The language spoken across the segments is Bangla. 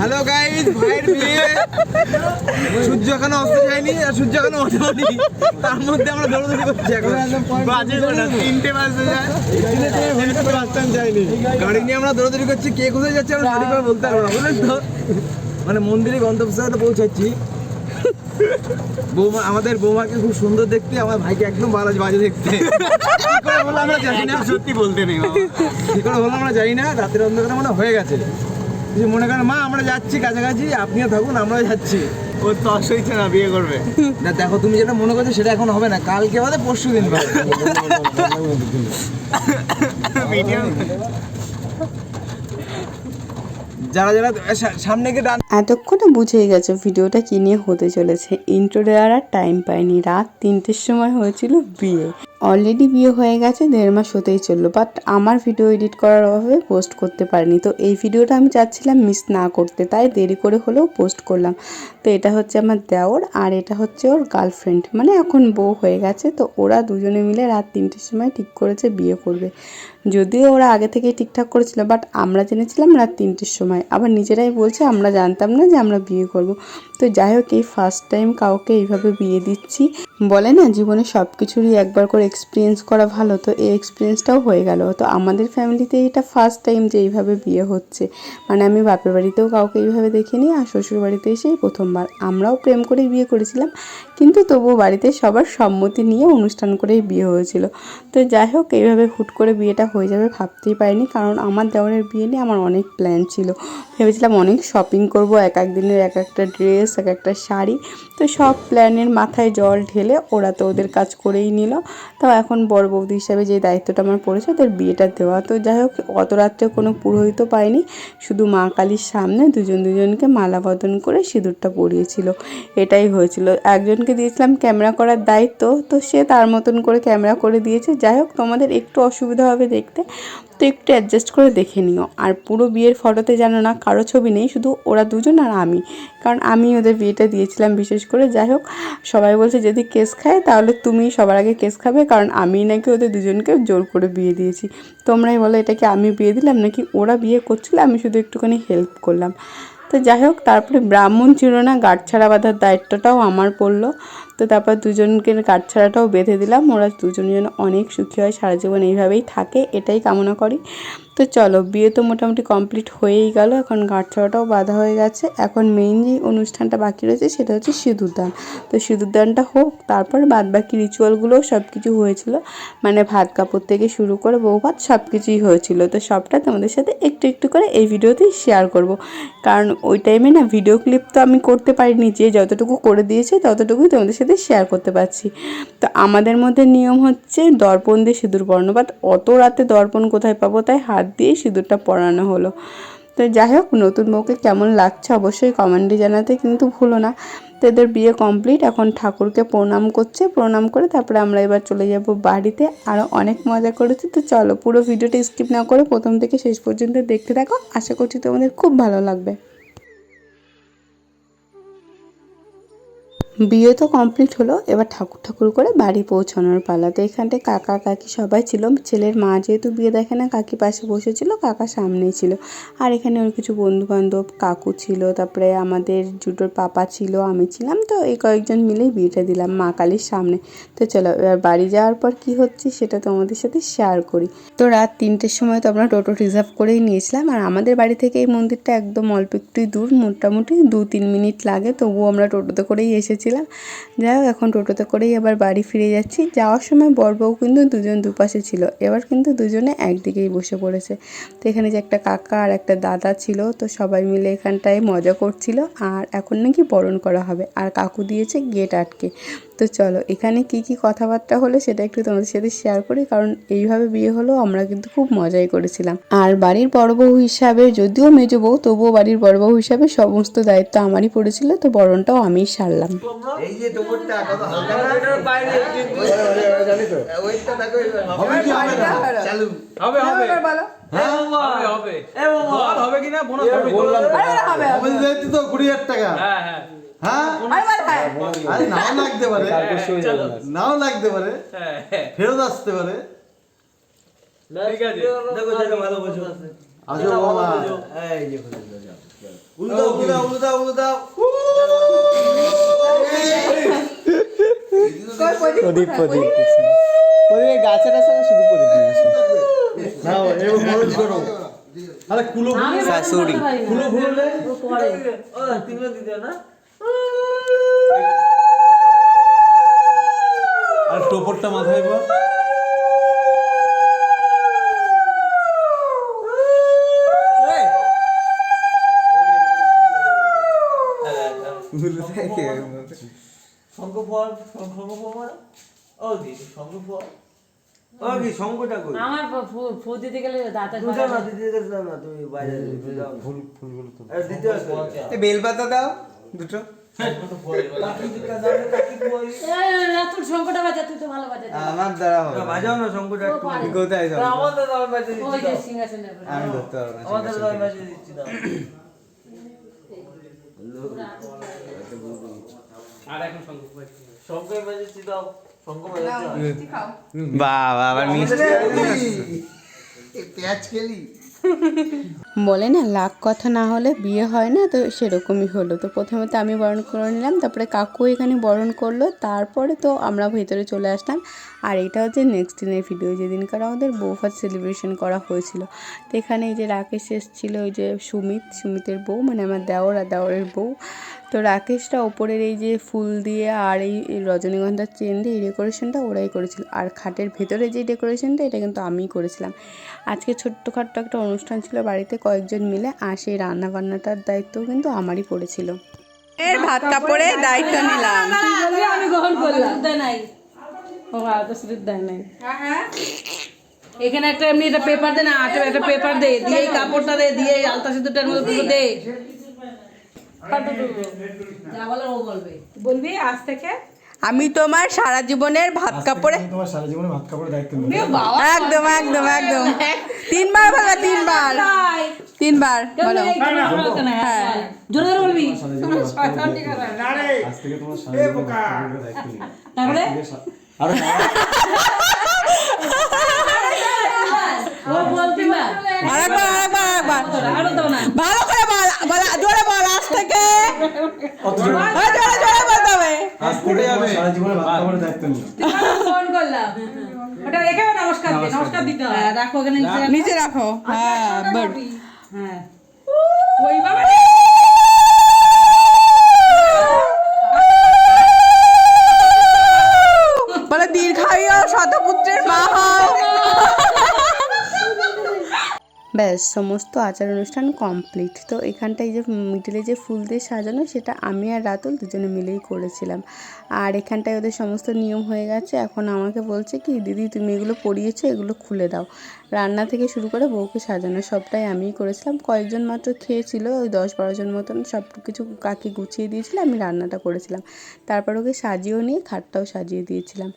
হ্যালো গাইস ভাইয়ের বিয়ে। সূর্য এখনও অস্ত যায়নি আর সূর্য এখনও ওঠেনি। তার মধ্যে আমরা দৌড়দৌড়ি করছি এখন। বাজে তিনটে বাজতে যায়। যায়নি। গাড়ি নিয়ে আমরা দৌড়দৌড়ি করছি। কে কোথায় যাচ্ছে আমরা গাড়ি করে বলতে পারব না। বুঝলেন তো মানে মন্দিরে গন্তব্যস্থলে পৌঁছাচ্ছি। বৌমা আমাদের বৌমাকে খুব সুন্দর দেখতে আমার ভাইকে একদম বালাজ বাজে দেখতে। আমরা জানি না। সত্যি বলতে নেই কি করে হলো আমরা জানি না। রাতের অন্ধকারে মনে হয়ে গেছে। যে মনে করেন মা আমরা যাচ্ছি কাছাকাছি আপনিও থাকুন আমরাও যাচ্ছি। ওর তো হইছে না বিয়ে করবে। না দেখো তুমি যেটা মনে করছ সেটা এখন হবে না কালকে বাদে পরশু দিন ভিডিও যারা যারা সামনে গিয়ে এতক্ষণে বুঝেই গেছে ভিডিওটা কি নিয়ে হতে চলেছে। ইন্ট্রো দেওয়ার আর টাইম পাইনি। রাত তিনটের সময় হয়েছিল বিয়ে। অলরেডি বিয়ে হয়ে গেছে, দেড় মাস হতেই চলল বাট আমার ভিডিও এডিট করার অভাবে পোস্ট করতে পারিনি। তো এই ভিডিওটা আমি চাচ্ছিলাম মিস না করতে, তাই দেরি করে হলেও পোস্ট করলাম। তো এটা হচ্ছে আমার দেওর, আর এটা হচ্ছে ওর গার্লফ্রেন্ড মানে এখন বউ হয়ে গেছে, তো ওরা দুজনে মিলে রাত তিনটের সময় ঠিক করেছে বিয়ে করবে। যদিও ওরা আগে থেকেই ঠিকঠাক করেছিল বাট আমরা জেনেছিলাম রাত তিনটের সময়। আবার নিজেরাই বলছে, আমরা জানতাম না যে আমরা বিয়ে করব। তো যাই হোক, এই ফার্স্ট টাইম কাউকে এইভাবে বিয়ে দিচ্ছি। বলে না, জীবনে সব কিছুরই একবার করে এক্সপিরিয়েন্স করা ভালো। তো এই এক্সপিরিয়েন্সটাও হয়ে গেল। তো আমাদের ফ্যামিলিতে এটা ফার্স্ট টাইম যে এইভাবে বিয়ে হচ্ছে। মানে আমি বাপের বাড়িতেও কাউকে এইভাবে দেখিনি, আর শ্বশুর বাড়িতে এসেই প্রথমবার। আমরাও প্রেম করেই বিয়ে করেছিলাম, কিন্তু তবুও বাড়িতে সবার সম্মতি নিয়ে অনুষ্ঠান করেই বিয়ে হয়েছিল। তো যাই হোক, এইভাবে হুট করে বিয়েটা হয়ে যাবে ভাবতেই পারিনি, কারণ আমার দেওয়ারের বিয়ে নিয়ে আমার অনেক প্ল্যান ছিল। ভেবেছিলাম অনেক শপিং করব, এক এক দিনের এক একটা ড্রেস এক একটা শাড়ি। তো সব প্ল্যানের মাথায় জল ঢেলে ওরা তো ওদের কাজ করেই নিল। তো এখন বড় বৌদি হিসাবে যে দায়িত্বটা আমার পড়েছে, ওদের বিয়েটা দেওয়া। তো যাই হোক, অত রাত্রে কোনো পুরোহিত পায়নি। শুধু মা কালীর সামনে দুজন দুজনকে মালা বদন করে সিঁদুরটা পরিয়েছিল। এটাই হয়েছিল। একজনকে দিয়েছিলাম ক্যামেরা করার দায়িত্ব, তো সে তার মতন করে ক্যামেরা করে দিয়েছে। যাই হোক, তোমাদের একটু অসুবিধা হবে দেখতে। তো একটু অ্যাডজাস্ট করে দেখে নিও। আর পুরো বিয়ের ফটোতে যেন না কারও ছবি নেই, শুধু ওরা দুজন আর আমি। কারণ আমি ওদের বিয়েটা দিয়েছিলাম বিশেষ করে। যাই হোক, সবাই বলছে যদি কেস খায়, তাহলে তুমি সবার আগে কেস খাবে, কারণ আমি নাকি ওদের দুজনকে জোর করে বিয়ে দিয়েছি। তোমরাই বলো, এটা কি আমি বিয়ে দিলাম, নাকি ওরা বিয়ে করছিল? আমি শুধু একটুখানি হেল্প করলাম। তো যাই হোক, তারপরে ব্রাহ্মণ ছিল না, গাঁটছাড়া বাঁধার দায়িত্বটাও আমার পড়ল। তো তারপর দুজনকে গাঁটছাড়াটাও বেঁধে দিলাম। ওরা দুজন যেন অনেক সুখী হয়, সারা জীবন এইভাবেই থাকে, এটাই কামনা করি। তো চলো, বিয়ে তো মোটামুটি কমপ্লিট হয়েই গেল, এখন গাঁটছাড়াটাও বাঁধা হয়ে গেছে। এখন মেইন যে অনুষ্ঠানটা বাকি রয়েছে সেটা হচ্ছে সিঁদুরদান তো সিঁদুরদানটা হোক, তারপর বাদ বাকি রিচুয়ালগুলোও সব কিছু হয়েছিল। মানে ভাত কাপড় থেকে শুরু করে বউ ভাত সব কিছুই হয়েছিল। তো সবটা তোমাদের সাথে একটু একটু করে এই ভিডিওতেই শেয়ার করব। কারণ ওই টাইমে না ভিডিও ক্লিপ তো আমি করতে পারিনি, যে যতটুকু করে দিয়েছে ততটুকুই তোমাদের সাথে শেয়ার করতে পারছি। তো আমাদের মধ্যে নিয়ম হচ্ছে দর্পণ দিয়ে সিঁদুর পরানো বাট অত রাতে দর্পণ কোথায় পাবো? তাই হাত দিয়ে সিঁদুরটা পরানো হলো। তো যাই হোক, নতুন বউকে কেমন লাগছে অবশ্যই কমেন্টে জানাতে কিন্তু ভুলো না। তো এদের বিয়ে কমপ্লিট এখন ঠাকুরকে প্রণাম করছে, প্রণাম করে তারপরে আমরা এবার চলে যাব বাড়িতে। আরও অনেক মজা করেছি, তো চলো পুরো ভিডিওটা স্কিপ না করে প্রথম থেকে শেষ পর্যন্ত দেখতে থাকো। আশা করছি তোমাদের খুব ভালো লাগবে। বিয়ে তো কমপ্লিট হলো, এবার ঠাকুর ঠাকুর করে বাড়ি পৌঁছানোর পালা। তো এখানটায় কাকা কাকি সবাই ছিল, ছেলের মা যেহেতু বিয়ে দেখে না, কাকি পাশে বসেছিল, কাকা সামনেই ছিল। আর এখানে ওর কিছু বন্ধু বান্ধব কাকু ছিল, তারপরে আমাদের জুটোর পাপা ছিল, আমি ছিলাম, তো এই কয়েকজন মিলেই বিয়েটা দিলাম মা কালীর সামনে। তো চলো, এবার বাড়ি যাওয়ার পর কি হচ্ছে সেটা তোমাদের সাথে শেয়ার করি। তো রাত তিনটের সময় তো আমরা টোটো রিজার্ভ করেই নিয়েছিলাম, আর আমাদের বাড়ি থেকে এই মন্দিরটা একদম অল্প একটুই দূর, মোটামুটি দু তিন মিনিট লাগে, তবুও আমরা টোটোতে করেই এসেছিলাম যাই হোক, এখন টোটোতে করেই আবার বাড়ি ফিরে যাচ্ছি। যাওয়ার সময় বউ কিন্তু দুজন দুপাশে ছিল, এবার কিন্তু দুজনে একদিকেই বসে পড়েছে। তো এখানে যে একটা কাকা আর একটা দাদা ছিল, তো সবাই মিলে এখানটায় মজা করছিল। আর এখন নাকি বরণ করা হবে, আর কাকু দিয়েছে গেট আটকে। তো চলো এখানে কি কি কথাবার্তা হলো সেটা একটু তোমাদের সাথে শেয়ার করি কারণ এইভাবে বিয়ে হলো আমরা কিন্তু খুব মজাই করেছিলাম। আর বাড়ির বড় বউ হিসাবে যদিও মেজ বউ তবুও বাড়ির বড় বউ হিসাবে সমস্ত দায়িত্ব আমারই পড়েছিল তো বরণটাও আমিই সারলাম। এই যে তোমারটা কত হালকা না বাইরে জানি তো। ওইটা দেখো হবে হবে চালু। হবে হবে। হ্যাঁ? হবে। হবে বল হবে কিনা বোনাস হবে। হবে দিতে তো কুড়ি হাজার টাকা। হ্যাঁ হ্যাঁ। হ্যাঁ? আরে নাও লাগতে পারে। নাও লাগতে পারে। হ্যাঁ। হ্যাঁ, ফেরত আসতে পারে। ঠিক আছে। দেখো দেখো ভালো বসে আছে বাবা এই যে উল্টো উল্টো উল্টো উল্টো প্রদীপ? প্রদীপ প্রদীপ গাছের সঙ্গে শুধু প্রদীপ নিয়ে আসো। নাও এবার বরজ করো। আরে কুলো শাশুড়ি। কুলো ভুললে ও দি শঙ্খ ফল ও কি শঙ্খটা কই? আমার ফু- ফু দিতে গেলে দাঁতে তুমি না দিতে যাও না তুমি বাইরে যাও ফুল ফুলগুলো তো আরে বেলপাতা দাও দুটো। আমার দ্বারা হবে। বাজাও না কোথায় যাও আমাদের বাজে দিচ্ছি যে দাও। সিংহাসনের উপরে। আমি ধরতে পারব না আমাদের ঠিক বাজে দিচ্ছি দাও। আর এখন শঙ্খ বাজছে। বাজে দাও। শঙ্খ বাজে বাবা মিষ্টি। পেঁয়াজ খেলি। বলে না, লাখ কথা না হলে বিয়ে হয় না, তো সেরকমই হলো। তো প্রথমে তো আমি বরণ করে নিলাম, তারপরে কাকু এখানে বরণ করল, তারপরে তো আমরা ভেতরে চলে আসলাম। আর এটা হচ্ছে নেক্সট দিনের ভিডিও যেদিনকার আমাদের বৌভাত সেলিব্রেশন করা হয়েছিল। তো এখানে এই যে রাকেশ এসেছিল ওই যে সুমিত সুমিতের বউ মানে আমার দেওর আর দেওরের বউ। তো রাকেশটা ওপরের এই যে ফুল দিয়ে আর এই রজনীগন্ধার চেন দিয়ে এই ডেকোরেশনটা ওরাই করেছিল। আর খাটের ভেতরে যে ডেকোরেশনটা এটা কিন্তু আমিই করেছিলাম। আজকে ছোট্টখাট্ট একটা অনুষ্ঠান ছিল বাড়িতে কয়েকজন মিলে আর সেই রান্না বান্নাটার দায়িত্ব কিন্তু আমারই পড়েছিল। এর ভাত কাপড়ের দায়িত্ব নিলাম। আমি গ্রহণ করলাম। নাই ও দেয় নাই। এখানে একটা এমনি একটা পেপার দে না আটা একটা পেপার দে দিয়ে এই কাপড়টা দে দিয়ে এই আলতা সিঁদুরটার মধ্যে পুরো দে। বলবে। বলবি আজ থেকে? আমি তোমার সারা জীবনের ভাত কাপড়ে তোমার সারা জীবনে ভাত কাপড়ের দায়িত্ব একদম একদম একদম। তিনবার বলো তিনবার। তিনবার বলো। হ্যাঁ। জোরে জোরে বলবি। আজ থেকে তোমার সারা জীবনে ভাত কাপড়ের দায়িত্ব তারপরে? আরে আরেকবার আরেকবার আরেকবার। ভালো করে বল বল জোরে বল আজ থেকে। হ্যাঁ, জোরে জোরে বলতে হবে আজ থেকে তোমার সারা জীবনে ভাত কাপড়ের দায়িত্ব নেই ফোন করলাম ওটা রেখে নমস্কার নমস্কার দিতে হবে। হ্যাঁ, রাখো ওখানে নিচে রাখো। নিচে রাখো। হ্যাঁ বাট হ্যাঁ। ওই বাবা বলে দীর্ঘায়ু শতপুত্রের মা হও ব্যাস, সমস্ত আচার অনুষ্ঠান কমপ্লিট তো এখানটায় যে মিডিলে যে ফুল দিয়ে সাজানো, সেটা আমি আর রাতুল দুজনে মিলেই করেছিলাম। আর এখানটায় ওদের সমস্ত নিয়ম হয়ে গেছে। এখন আমাকে বলছে কি, দিদি, তুমি এগুলো পরিয়েছো, এগুলো খুলে দাও। রান্না থেকে শুরু করে বউকে সাজানো, সবটাই আমিই করেছিলাম। কয়েকজন মাত্র খেয়েছিল, ওই দশ বারো জন মতন, সব কিছু কাকি গুছিয়ে দিয়েছিল, আমি রান্নাটা করেছিলাম। তারপর ওকে সাজিয়েও নিয়ে খাটটাও সাজিয়ে দিয়েছিলাম।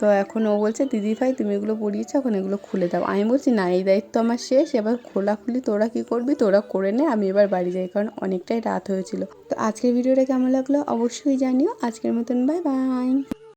তো এখন ও বলছে, দিদি ভাই, তুমি এগুলো পড়িয়েছো এখন এগুলো খুলে দাও। আমি বলছি, না, এই দায়িত্ব আমার শেষ, এবার খোলাখুলি তোরা কি করবি, তোরা করে নে, আমি এবার বাড়ি যাই। কারণ অনেকটাই রাত হয়েছিল। তো আজকের ভিডিওটা কেমন লাগল অবশ্যই জানিও। আজকের মতন বাই বাই